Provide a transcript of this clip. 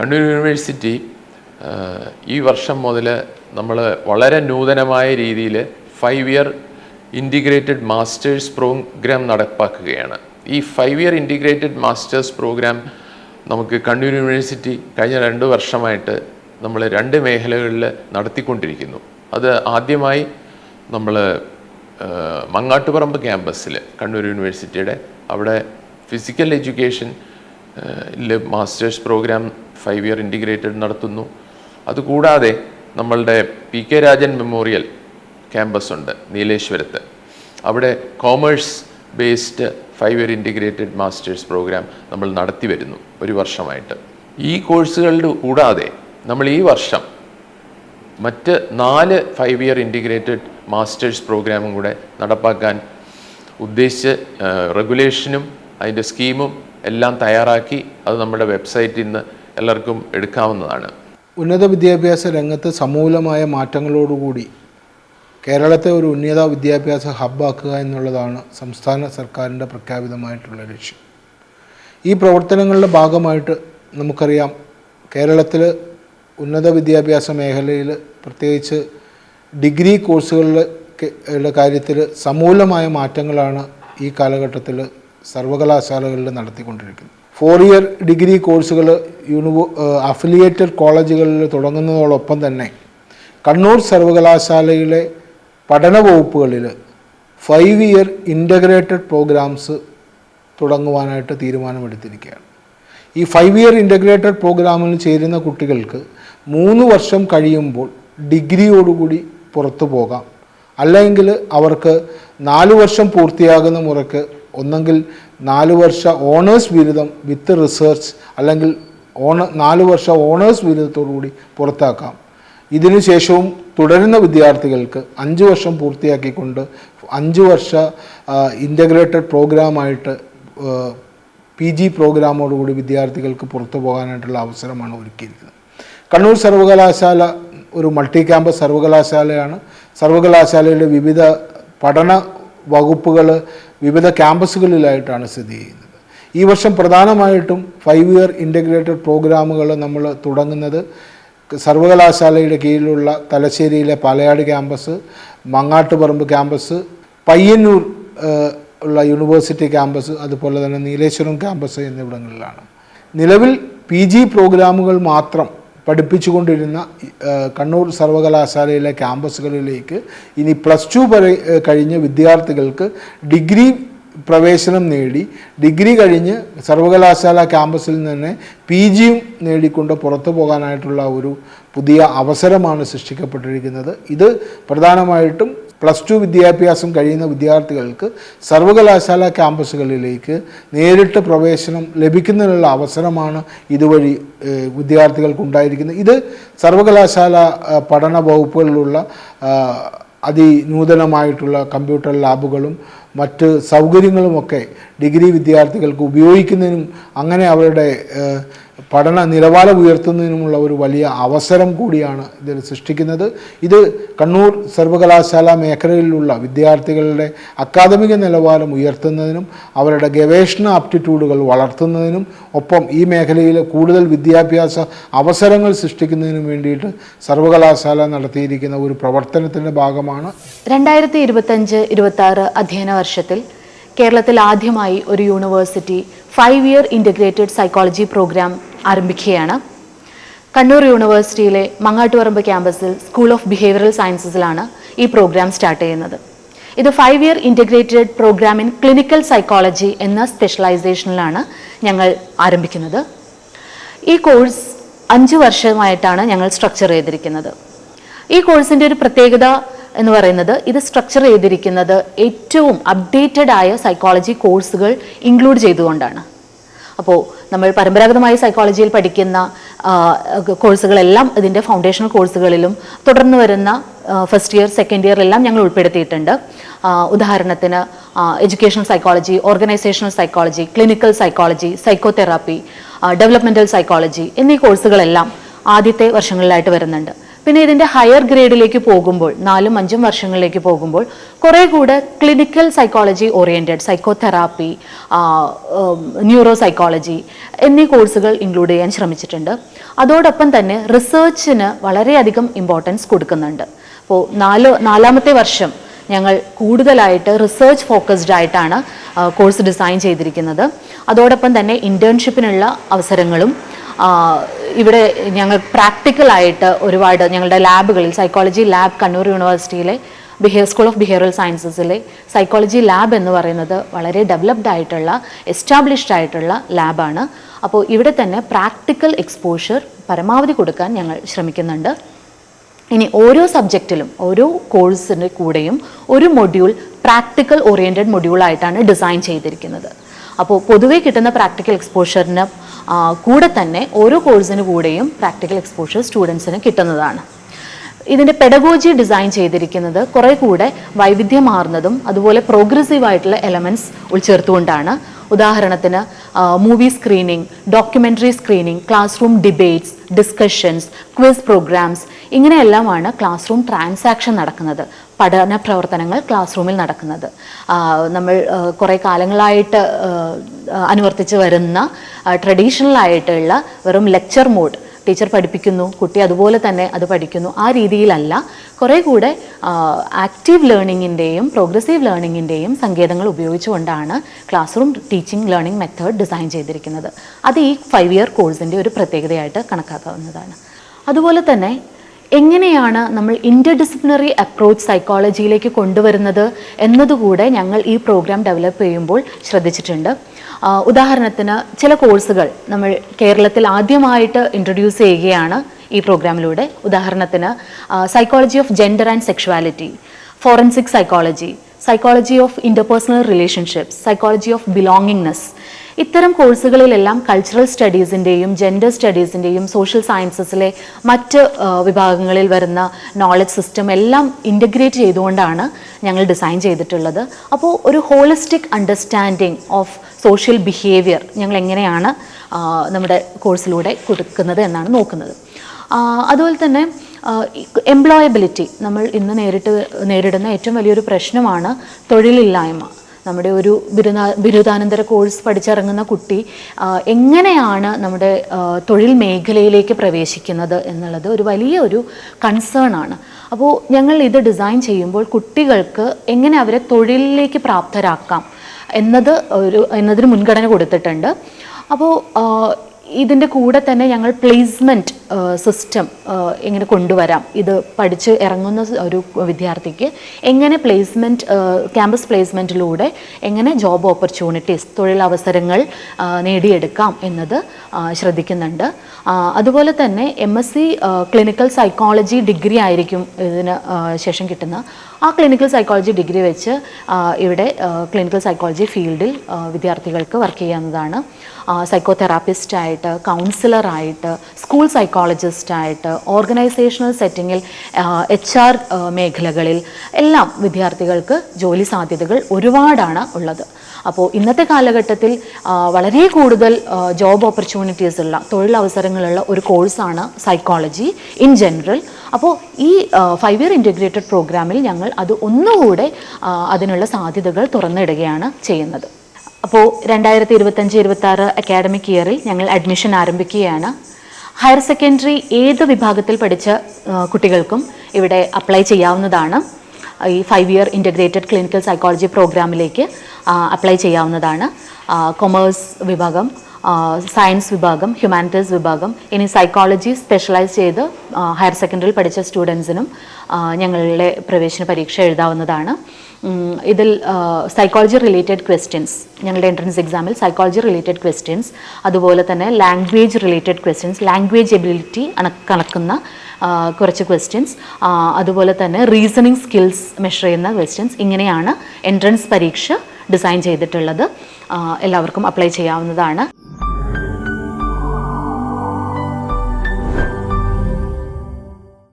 Kannur university ഈ വർഷം മുതൽ നമ്മൾ വളരെ നൂതനമായ രീതിയിൽ five year integrated masters programme നടപ്പാക്കുകയാണ്. ഈ five year integrated masters programme നമുക്ക് കണ്ണൂർ യൂണിവേഴ്സിറ്റി കഴിഞ്ഞ രണ്ട് വർഷമായിട്ട് നമ്മൾ രണ്ട് മേഖലകളിൽ നടത്തിക്കൊണ്ടിരിക്കുന്നു. അത് ആദ്യമായി നമ്മൾ മങ്ങാട്ടുപറമ്പ് ക്യാമ്പസിൽ കണ്ണൂർ യൂണിവേഴ്സിറ്റിയുടെ അവിടെ physical education masters programme five year integrated നടത്തുന്നു. അതുകൂടാതെ നമ്മളുടെ P K Rajan memorial campus ഉണ്ട് നീലേശ്വരത്ത്. അവിടെ commerce based five year integrated masters programme നമ്മൾ നടത്തി വരുന്നു ഒരു വർഷമായിട്ട്. ഈ കോഴ്സുകളുടെ കൂടാതെ നമ്മൾ ഈ വർഷം മറ്റ് നാല് ഫൈവ് ഇയർ ഇന്റിഗ്രേറ്റഡ് മാസ്റ്റേഴ്സ് പ്രോഗ്രാമും കൂടെ നടപ്പാക്കാൻ ഉദ്ദേശിച്ച് റെഗുലേഷനും അതിന്റെ സ്കീമും എല്ലാം തയ്യാറാക്കി അത് നമ്മുടെ വെബ്സൈറ്റിൽ നിന്ന് എല്ലാവർക്കും എടുക്കാവുന്നതാണ്. ഉന്നത വിദ്യാഭ്യാസ രംഗത്ത് സമൂലമായ മാറ്റങ്ങളോടുകൂടി കേരളത്തെ ഒരു ഉന്നത വിദ്യാഭ്യാസ ഹബ്ബാക്കുക എന്നുള്ളതാണ് സംസ്ഥാന സർക്കാരിന്റെ പ്രഖ്യാപിതമായിട്ടുള്ള ലക്ഷ്യം. ഈ പ്രവർത്തനങ്ങളുടെ ഭാഗമായിട്ട് നമുക്കറിയാം കേരളത്തിൽ ഉന്നത വിദ്യാഭ്യാസ മേഖലയിൽ പ്രത്യേകിച്ച് ഡിഗ്രി കോഴ്സുകളുടെ കാര്യത്തിൽ സമൂലമായ മാറ്റങ്ങളാണ് ഈ കാലഘട്ടത്തിൽ സർവകലാശാലകളിൽ നടത്തിക്കൊണ്ടിരിക്കുന്നത്. ഫോർ ഇയർ ഡിഗ്രി കോഴ്സുകൾ യൂണിവോ അഫിലിയേറ്റഡ് കോളേജുകളിൽ തുടങ്ങുന്നതോടൊപ്പം തന്നെ കണ്ണൂർ സർവകലാശാലയിലെ പഠന വകുപ്പുകളിൽ ഫൈവ് ഇയർ ഇന്റഗ്രേറ്റഡ് പ്രോഗ്രാംസ് തുടങ്ങുവാനായിട്ട് തീരുമാനമെടുത്തിരിക്കുകയാണ്. ഈ ഫൈവ് ഇയർ ഇന്റഗ്രേറ്റഡ് പ്രോഗ്രാമിൽ ചേരുന്ന കുട്ടികൾക്ക് മൂന്ന് വർഷം കഴിയുമ്പോൾ ഡിഗ്രിയോടുകൂടി പുറത്തു പോകാം. അല്ലെങ്കിൽ അവർക്ക് നാല് വർഷം പൂർത്തിയാകുന്ന മുറയ്ക്ക് ഒന്നെങ്കിൽ നാല് വർഷ ഓണേഴ്സ് ബിരുദം വിത്ത് റിസർച്ച് അല്ലെങ്കിൽ ഓണ നാല് വർഷ ഓണേഴ്സ് ബിരുദത്തോടുകൂടി പുറത്താക്കാം. ഇതിനുശേഷവും തുടരുന്ന വിദ്യാർത്ഥികൾക്ക് അഞ്ച് വർഷം പൂർത്തിയാക്കിക്കൊണ്ട് അഞ്ച് വർഷ ഇന്റഗ്രേറ്റഡ് പ്രോഗ്രാമായിട്ട് പി ജി പ്രോഗ്രാമോടുകൂടി വിദ്യാർത്ഥികൾക്ക് പുറത്തു പോകാനായിട്ടുള്ള അവസരമാണ് ഒരുക്കിയിരിക്കുന്നത്. കണ്ണൂർ സർവകലാശാല ഒരു മൾട്ടി ക്യാമ്പസ് സർവകലാശാലയാണ്. സർവകലാശാലയിലെ വിവിധ പഠന വകുപ്പുകൾ വിവിധ ക്യാമ്പസുകളിലായിട്ടാണ് സ്ഥിതി ചെയ്യുന്നത്. ഈ വർഷം പ്രധാനമായിട്ടും ഫൈവ് ഇയർ ഇന്റഗ്രേറ്റഡ് പ്രോഗ്രാമുകൾ നമ്മൾ തുടങ്ങുന്നത് സർവകലാശാലയുടെ കീഴിലുള്ള തലശ്ശേരിയിലെ പാലയാട് ക്യാമ്പസ് മങ്ങാട്ടുപറമ്പ് ക്യാമ്പസ് പയ്യന്നൂർ ഉള്ള യൂണിവേഴ്സിറ്റി ക്യാമ്പസ് അതുപോലെ തന്നെ നീലേശ്വരം ക്യാമ്പസ് എന്നിവിടങ്ങളിലാണ്. നിലവിൽ പി ജി പ്രോഗ്രാമുകൾ മാത്രം പഠിപ്പിച്ചുകൊണ്ടിരുന്ന കണ്ണൂർ സർവകലാശാലയിലെ ക്യാമ്പസുകളിലേക്ക് ഇനി പ്ലസ് ടു കഴിഞ്ഞ വിദ്യാർത്ഥികൾക്ക് ഡിഗ്രി പ്രവേശനം നേടി. ഡിഗ്രി കഴിഞ്ഞ് സർവകലാശാല ക്യാമ്പസിൽ നിന്ന് പി ജിയും നേടിക്കൊണ്ട് പുറത്തു പോകാനായിട്ടുള്ള ഒരു പുതിയ അവസരമാണ് സൃഷ്ടിക്കപ്പെട്ടിരിക്കുന്നത്. ഇത് പ്രധാനമായിട്ടും പ്ലസ് ടു വിദ്യാഭ്യാസം കഴിയുന്ന വിദ്യാർത്ഥികൾക്ക് സർവകലാശാല ക്യാമ്പസുകളിലേക്ക് നേരിട്ട് പ്രവേശനം ലഭിക്കുന്നതിനുള്ള അവസരമാണ് ഇതുവഴി വിദ്യാർത്ഥികൾക്ക് ഉണ്ടായിരിക്കുന്നത് ഇത് സർവകലാശാല പഠന വകുപ്പുകളിലുള്ള അതിനൂതനമായിട്ടുള്ള കമ്പ്യൂട്ടർ ലാബുകളും മറ്റ് സൗകര്യങ്ങളുമൊക്കെ ഡിഗ്രി വിദ്യാർത്ഥികൾക്ക് ഉപയോഗിക്കുന്നതിനും അങ്ങനെ അവരുടെ പഠന നിലവാരം ഉയർത്തുന്നതിനുമുള്ള ഒരു വലിയ അവസരം കൂടിയാണ് ഇതിൽ സൃഷ്ടിക്കുന്നത്. ഇത് കണ്ണൂർ സർവകലാശാല മേഖലയിലുള്ള വിദ്യാർത്ഥികളുടെ അക്കാദമിക നിലവാരം ഉയർത്തുന്നതിനും അവരുടെ ഗവേഷണ ആപ്റ്റിറ്റ്യൂഡുകൾ വളർത്തുന്നതിനും ഒപ്പം ഈ മേഖലയിൽ കൂടുതൽ വിദ്യാഭ്യാസ അവസരങ്ങൾ സൃഷ്ടിക്കുന്നതിനും വേണ്ടിയിട്ട് സർവകലാശാല നടത്തിയിരിക്കുന്ന ഒരു പ്രവർത്തനത്തിന്റെ ഭാഗമാണ്. രണ്ടായിരത്തി ഇരുപത്തഞ്ച് ഇരുപത്തി അധ്യയന വർഷത്തിൽ കേരളത്തിൽ ആദ്യമായി ഒരു university five year integrated psychology programme ആരംഭിക്കുകയാണ്. കണ്ണൂർ യൂണിവേഴ്സിറ്റിയിലെ മങ്ങാട്ടുപറമ്പ് ക്യാമ്പസിൽ സ്കൂൾ ഓഫ് ബിഹേവിയറൽ സയൻസസിലാണ് ഈ പ്രോഗ്രാം സ്റ്റാർട്ട് ചെയ്യുന്നത്. ഇത് five year integrated programme in clinical psychology എന്ന സ്പെഷ്യലൈസേഷനിലാണ് ഞങ്ങൾ ആരംഭിക്കുന്നത്. ഈ കോഴ്സ് അഞ്ച് വർഷമായിട്ടാണ് ഞങ്ങൾ സ്ട്രക്ചർ ചെയ്തിരിക്കുന്നത്. ഈ കോഴ്സിന്റെ ഒരു പ്രത്യേകത എന്ന് പറയുന്നത് ഇത് സ്ട്രക്ചർ ചെയ്തിരിക്കുന്നത് ഏറ്റവും അപ്ഡേറ്റഡ് ആയ സൈക്കോളജി കോഴ്സുകൾ ഇൻക്ലൂഡ് ചെയ്തുകൊണ്ടാണ്. അപ്പോൾ നമ്മൾ പരമ്പരാഗതമായ സൈക്കോളജിയിൽ പഠിക്കുന്ന കോഴ്സുകളെല്ലാം ഇതിന്റെ ഫൗണ്ടേഷണൽ കോഴ്സുകളിലും തുടർന്ന് വരുന്ന ഫസ്റ്റ് ഇയർ സെക്കൻഡ് ഇയർ എല്ലാം ഞങ്ങൾ ഉൾപ്പെടുത്തിയിട്ടുണ്ട്. ഉദാഹരണത്തിന് educational psychology organisational psychology clinical psychology psychotherapy developmental psychology എന്നീ കോഴ്സുകളെല്ലാം ആദ്യത്തെ വർഷങ്ങളിലായിട്ട് വരുന്നുണ്ട്. പിന്നെ ഇതിന്റെ ഹയർ ഗ്രേഡിലേക്ക് പോകുമ്പോൾ നാലും അഞ്ചും വർഷങ്ങളിലേക്ക് പോകുമ്പോൾ കുറേ കൂടെ clinical psychology oriented psychotherapy neuro psychology എന്നീ കോഴ്സുകൾ ഇൻക്ലൂഡ് ചെയ്യാൻ ശ്രമിച്ചിട്ടുണ്ട്. അതോടൊപ്പം തന്നെ റിസർച്ചിന് വളരെയധികം ഇമ്പോർട്ടൻസ് കൊടുക്കുന്നുണ്ട്. അപ്പോൾ നാല് നാലാമത്തെ വർഷം ഞങ്ങൾ കൂടുതലായിട്ട് റിസർച്ച് ഫോക്കസ്ഡ് ആയിട്ടാണ് കോഴ്സ് ഡിസൈൻ ചെയ്തിരിക്കുന്നത്. അതോടൊപ്പം തന്നെ ഇന്റേൺഷിപ്പിനുള്ള അവസരങ്ങളും ഇവിടെ ഞങ്ങൾ പ്രാക്ടിക്കലായിട്ട് ഒരുപാട് ഞങ്ങളുടെ ലാബുകളിൽ സൈക്കോളജി ലാബ് കണ്ണൂർ യൂണിവേഴ്സിറ്റിയിലെ ബിഹേവ് സ്കൂൾ ഓഫ് ബിഹേവിയറൽ സയൻസസിലെ സൈക്കോളജി ലാബ് എന്ന് പറയുന്നത് വളരെ ഡെവലപ്ഡ് ആയിട്ടുള്ള എസ്റ്റാബ്ലിഷ്ഡ് ആയിട്ടുള്ള ലാബാണ് അപ്പോൾ ഇവിടെ തന്നെ പ്രാക്ടിക്കൽ എക്സ്പോഷർ പരമാവധി കൊടുക്കാൻ ഞങ്ങൾ ശ്രമിക്കുന്നുണ്ട്. ഇനി ഓരോ സബ്ജക്റ്റിലും ഓരോ കോഴ്സിന്റെ കൂടെയും ഒരു മൊഡ്യൂൾ പ്രാക്ടിക്കൽ ഓറിയന്റഡ് മൊഡ്യൂളായിട്ടാണ് ഡിസൈൻ ചെയ്തിരിക്കുന്നത്. അപ്പോൾ പൊതുവേ കിട്ടുന്ന പ്രാക്ടിക്കൽ എക്സ്പോഷറിന് ആ, കൂടെ തന്നെ ഓരോ കോഴ്സിന് കൂടെയും പ്രാക്ടിക്കൽ എക്സ്പോഷർ സ്റ്റുഡൻസിന് കിട്ടുന്നതാണ്. ഇതിന്റെ പെഡഗോജി ഡിസൈൻ ചെയ്തിരിക്കുന്നത് കുറേ കൂടെ വൈവിധ്യമാർന്നതും അതുപോലെ പ്രോഗ്രസീവ് ആയിട്ടുള്ള എലമെന്റ്സ് ഉൾച്ചേർത്തുകൊണ്ടാണ്. ഉദാഹരണത്തിന് movie screening documentary screening class room debates discussions quiz programs ഇങ്ങനെയെല്ലാമാണ് class room transaction നടക്കുന്നത്. പഠന പ്രവർത്തനങ്ങൾ ക്ലാസ് റൂമിൽ നടക്കുന്നത്. നമ്മൾ കുറെ കാലങ്ങളായിട്ട് അനുവർത്തിച്ച് വരുന്ന ട്രഡീഷണൽ ആയിട്ടുള്ള വെറും ലെക്ചർ മോഡ് ടീച്ചർ പഠിപ്പിക്കുന്നു കുട്ടി അതുപോലെ തന്നെ അത് പഠിക്കുന്നു. ആ രീതിയിലല്ല കുറേ കൂടെ ആക്റ്റീവ് ലേണിങ്ങിന്റെയും പ്രോഗ്രസീവ് ലേണിങ്ങിന്റെയും സങ്കേതങ്ങൾ ഉപയോഗിച്ചുകൊണ്ടാണ് class room teaching learning method design ചെയ്തിരിക്കുന്നത്. അത് ഈ ഫൈവ് ഇയർ കോഴ്സിന്റെ ഒരു പ്രത്യേകതയായിട്ട് കണക്കാക്കാവുന്നതാണ്. അതുപോലെ തന്നെ എങ്ങനെയാണ് നമ്മൾ ഇന്റർ ഡിസിപ്ലിനറി അപ്രോച്ച് സൈക്കോളജിയിലേക്ക് കൊണ്ടുവരുന്നത് എന്നതുകൂടെ ഞങ്ങൾ ഈ പ്രോഗ്രാം ഡെവലപ്പ് ചെയ്യുമ്പോൾ ശ്രദ്ധിച്ചിട്ടുണ്ട്. ഉദാഹരണത്തിന് ചില കോഴ്സുകൾ നമ്മൾ കേരളത്തിൽ ആദ്യമായിട്ട് ഇൻട്രൊഡ്യൂസ് ചെയ്യുകയാണ് ഈ പ്രോഗ്രാമിലൂടെ ഉദാഹരണത്തിന് psychology of gender and sexuality forensic psychology psychology of interpersonal relationships psychology of belongingness ഇത്തരം കോഴ്സുകളിലെല്ലാം കൾച്ചറൽ സ്റ്റഡീസിന്റെയും ജെൻഡർ സ്റ്റഡീസിന്റെയും സോഷ്യൽ സയൻസസിലെ മറ്റ് വിഭാഗങ്ങളിൽ വരുന്ന നോളജ് സിസ്റ്റം എല്ലാം ഇന്റഗ്രേറ്റ് ചെയ്തുകൊണ്ടാണ് ഞങ്ങൾ ഡിസൈൻ ചെയ്തിട്ടുള്ളത്. അപ്പോൾ ഒരു holistic understanding of social behaviour ഞങ്ങൾ എങ്ങനെയാണ് നമ്മുടെ കോഴ്സിലൂടെ കൊടുക്കുന്നത് എന്നാണ് നോക്കുന്നത്. അതുപോലെ തന്നെ എംപ്ലോയബിലിറ്റി നമ്മൾ ഇന്ന് നേരിട്ട് നേരിടുന്ന ഏറ്റവും വലിയൊരു പ്രശ്നമാണ് തൊഴിലില്ലായ്മ. നമ്മുടെ ഒരു ബിരുദാ ബിരുദാനന്തര കോഴ്സ് പഠിച്ചിറങ്ങുന്ന കുട്ടി എങ്ങനെയാണ് നമ്മുടെ തൊഴിൽ മേഖലയിലേക്ക് പ്രവേശിക്കുന്നത് എന്നുള്ളത് ഒരു വലിയ ഒരു കൺസേൺ ആണ്. അപ്പോൾ ഞങ്ങൾ ഇത് ഡിസൈൻ ചെയ്യുമ്പോൾ കുട്ടികൾക്ക് എങ്ങനെ അവരെ തൊഴിലിലേക്ക് പ്രാപ്തരാക്കാം എന്നത് ഒരു എന്നതിന് മുൻഗണന കൊടുത്തിട്ടുണ്ട്. അപ്പോൾ ഇതിന്റെ കൂടെ തന്നെ ഞങ്ങൾ പ്ലേസ്മെന്റ് സിസ്റ്റം എങ്ങനെ കൊണ്ടുവരാം? ഇത് പഠിച്ച് ഇറങ്ങുന്ന ഒരു വിദ്യാർത്ഥിക്ക് എങ്ങനെ പ്ലേസ്മെന്റ് ക്യാമ്പസ് പ്ലേസ്മെന്റിലൂടെ എങ്ങനെ ജോബ് ഓപ്പർച്യൂണിറ്റീസ് തൊഴിലവസരങ്ങൾ നേടിയെടുക്കാം എന്നത് ശ്രദ്ധിക്കുന്നുണ്ട്. അതുപോലെ തന്നെ M S C clinical psychology degree ആയിരിക്കും ഇതിന് ശേഷം കിട്ടുന്ന. ആ ക്ലിനിക്കൽ സൈക്കോളജി ഡിഗ്രി വെച്ച് ഇവിടെ ക്ലിനിക്കൽ സൈക്കോളജി ഫീൽഡിൽ വിദ്യാർത്ഥികൾക്ക് വർക്ക് ചെയ്യാവുന്നതാണ്. സൈക്കോതെറാപ്പിസ്റ്റായിട്ട് കൗൺസിലറായിട്ട് സ്കൂൾ സൈക്കോളജിസ്റ്റായിട്ട് ഓർഗനൈസേഷണൽ സെറ്റിങ്ങിൽ എച്ച് ആർ മേഖലകളിൽ എല്ലാം വിദ്യാർത്ഥികൾക്ക് ജോലി സാധ്യതകൾ ഒരുപാടാണ് ഉള്ളത്. അപ്പോൾ ഇന്നത്തെ കാലഘട്ടത്തിൽ വളരെ കൂടുതൽ ജോബ് ഓപ്പർച്യൂണിറ്റീസ് ഉള്ള തൊഴിലവസരങ്ങളുള്ള ഒരു കോഴ്സാണ് സൈക്കോളജി ഇൻ ജനറൽ അപ്പോൾ ഈ ഫൈവ് ഇയർ ഇന്റഗ്രേറ്റഡ് പ്രോഗ്രാമിൽ ഞങ്ങൾ അത് ഒന്നുകൂടെ അതിനുള്ള സാധ്യതകൾ തുറന്നിടുകയാണ് ചെയ്യുന്നത്. അപ്പോൾ രണ്ടായിരത്തി ഇരുപത്തഞ്ച് ഇരുപത്തി അക്കാഡമിക് ഇയറിൽ ഞങ്ങൾ അഡ്മിഷൻ ആരംഭിക്കുകയാണ്. ഹയർ സെക്കൻഡറി ഏത് വിഭാഗത്തിൽ പഠിച്ച കുട്ടികൾക്കും ഇവിടെ അപ്ലൈ ചെയ്യാവുന്നതാണ്. ഈ five year integrated clinical psychology പ്രോഗ്രാമിലേക്ക് അപ്ലൈ ചെയ്യാവുന്നതാണ്. കൊമേഴ്സ് വിഭാഗം സയൻസ് വിഭാഗം ഹ്യൂമാനിറ്റീസ് വിഭാഗം ഇനി സൈക്കോളജി സ്പെഷ്യലൈസ് ചെയ്ത് ഹയർ സെക്കൻഡറിയിൽ പഠിച്ച സ്റ്റുഡൻസിനും ഞങ്ങളുടെ പ്രവേശന പരീക്ഷ എഴുതാവുന്നതാണ്. ഇതിൽ സൈക്കോളജി റിലേറ്റഡ് ക്വസ്റ്റ്യൻസ് ഞങ്ങളുടെ എൻട്രൻസ് എക്സാമിൽ സൈക്കോളജി റിലേറ്റഡ് ക്വസ്റ്റ്യൻസ് അതുപോലെ തന്നെ language related questions language ability കണക്കുന്ന കുറച്ച് ക്വസ്റ്റ്യൻസ് അതുപോലെ തന്നെ റീസണിങ് സ്കിൽസ് മെഷർ ചെയ്യുന്ന ക്വസ്റ്റ്യൻസ് ഇങ്ങനെയാണ് എൻട്രൻസ് പരീക്ഷ ഡിസൈൻ ചെയ്തിട്ടുള്ളത്. എല്ലാവർക്കും അപ്ലൈ ചെയ്യാവുന്നതാണ്.